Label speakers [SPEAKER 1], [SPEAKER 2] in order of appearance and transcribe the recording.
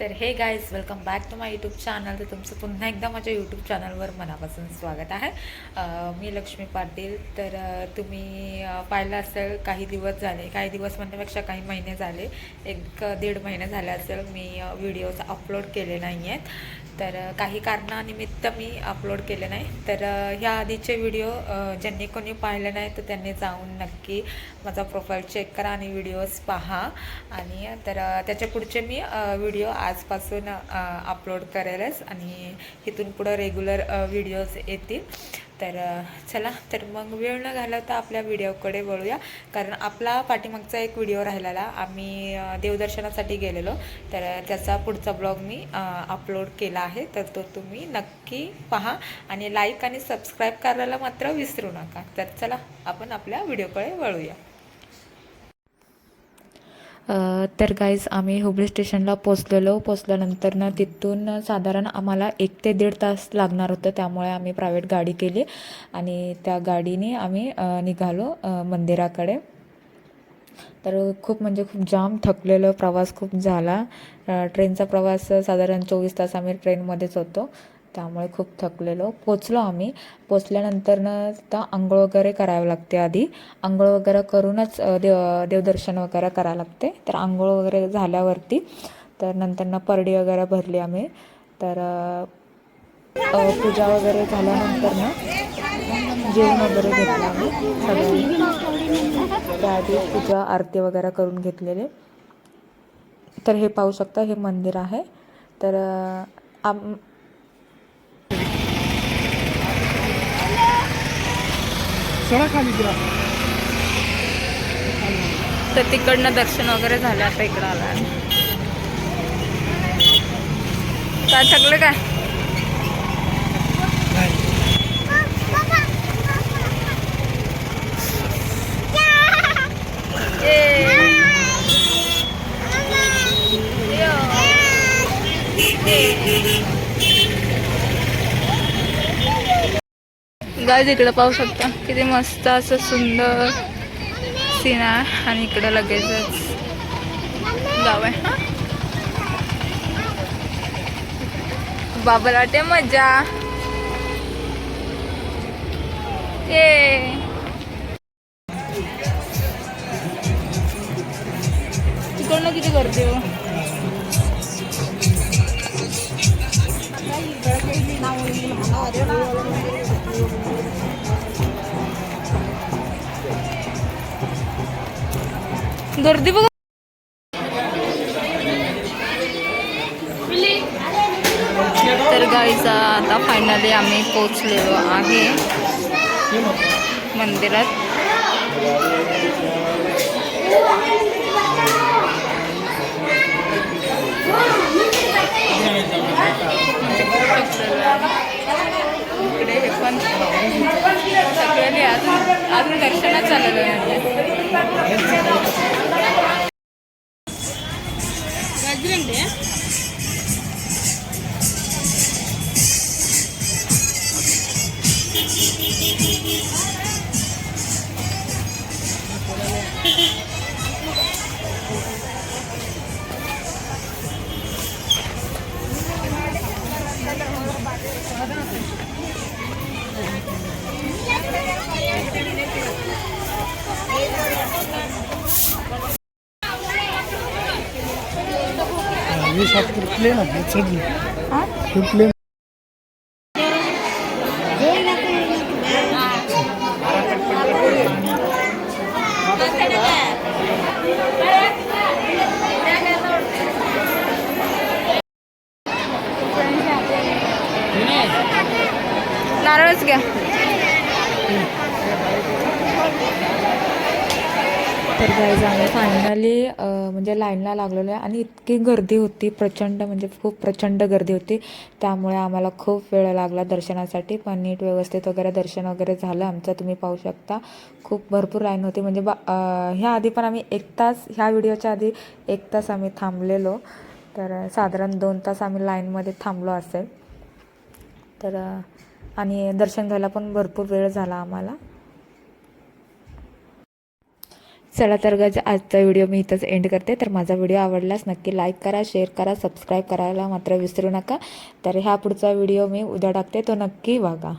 [SPEAKER 1] तर हे guys welcome back to my YouTube channel तर तुमचं पुन्हा एकदा माझ्या यूट्यूब चॅनलवर मनापासून स्वागत आहे. मी लक्ष्मी पाटील. तर तुम्ही पाहिलं असेल काही दिवस झाले काही दिवस म्हणण्यापेक्षा काही महिने झाले. एक दीड महिने झाले असेल मी व्हिडिओज अपलोड केले नाही आहेत तर काही कारणानिमित्त मी अपलोड केले नाही. तर ह्या आधीचे व्हिडिओ ज्यांनी कोणी पाहिले नाही तर त्यांनी जाऊन नक्की माझा प्रोफाईल चेक करा आणि व्हिडिओज पहा. आणि तर त्याच्या पुढचे मी व्हिडिओ आजपासून अपलोड करेलच आणि इथून पुढं रेग्युलर व्हिडिओज येतील. तर चला तर मग वेळ न घालवता आपल्या व्हिडिओकडे वळूया. कारण आपला पाठीमागचा एक व्हिडिओ राहिलेला आम्ही देवदर्शनासाठी गेलेलो. तर त्याचा पुढचा ब्लॉग मी अपलोड केला आहे. तर तो तुम्ही नक्की पहा आणि लाईक आणि सबस्क्राईब करायला मात्र विसरू नका. तर चला आपण आपल्या व्हिडिओकडे वळूया. तर गाईज आम्ही हुबळी स्टेशनला पोचलेलो पोचल्यानंतर ना तिथून साधारण आम्हाला एक ते दीड तास लागणार होतं त्यामुळे आम्ही प्रायव्हेट गाडी केली आणि त्या गाडीने आम्ही निघालो मंदिराकडे. तर खूप म्हणजे खूप जाम थकलेलं प्रवास खूप झाला. ट्रेनचा प्रवास साधारण चोवीस तास आम्ही ट्रेनमध्येच होतो. त्यामुळे खूप थकलेलो. पोचलो आम्ही. पोचल्यानंतरनं तर आंघोळ वगैरे करावं लागते आधी. आंघोळ वगैरे करूनच देव देवदर्शन वगैरे करावं लागते. तर आंघोळ वगैरे झाल्यावरती तर नंतर ना परडी वगैरे भरली आम्ही. तर पूजा वगैरे झाल्यानंतर ना जेवण वगैरे घेतलं आम्ही सगळ्यांनी. त्याआधी पूजा आरती वगैरे करून घेतलेले. तर हे पाहू शकता हे मंदिर आहे. तर आम
[SPEAKER 2] खाली तिला
[SPEAKER 1] तर तिकडनं दर्शन वगैरे झालं आता इकडं आला काय थकलं काय? गाय इकडं पाहू शकता. किती मस्त असं सुंदर सीन आहे. आणि इकडं लगेचच गाव आहे हा? वाटे मजा. ये. तिकडनं किती करते हो? गर्दी बघा. तर गाईचा आता फायनली आम्ही पोचलेलो आहे मंदिरात. इकडे हे पण सगळ्यांनी अजून अजून दर्शनच चाललेलं आहे
[SPEAKER 2] हे शॉप प्लेन आहे चढली हे प्लेन
[SPEAKER 1] नारळच घ्या तर गाईज आम्ही फायनली म्हणजे लाईनला लागलेलो आहे आणि इतकी गर्दी होती प्रचंड म्हणजे खूप प्रचंड गर्दी होती. त्यामुळे आम्हाला खूप वेळ लागला दर्शनासाठी पण नीट व्यवस्थित वगैरे दर्शन वगैरे झालं आमचं तुम्ही पाहू शकता. खूप भरपूर लाईन होती. म्हणजे बा ह्या आधी पण आम्ही एक तास ह्या व्हिडिओच्या आधी एक तास आम्ही थांबलेलो. तर साधारण दोन तास आम्ही लाईनमध्ये थांबलो असेल. तर आणि दर्शन घ्यायला पण भरपूर वेळ झाला आम्हाला. चला तर गज आजचा व्हिडिओ मी इथंच एंड करते. तर माझा व्हिडिओ आवडलाच नक्की लाईक करा शेअर करा सबस्क्राईब करायला मात्र विसरू नका. तर ह्या पुढचा व्हिडिओ मी उद्या टाकते तो नक्की बघा.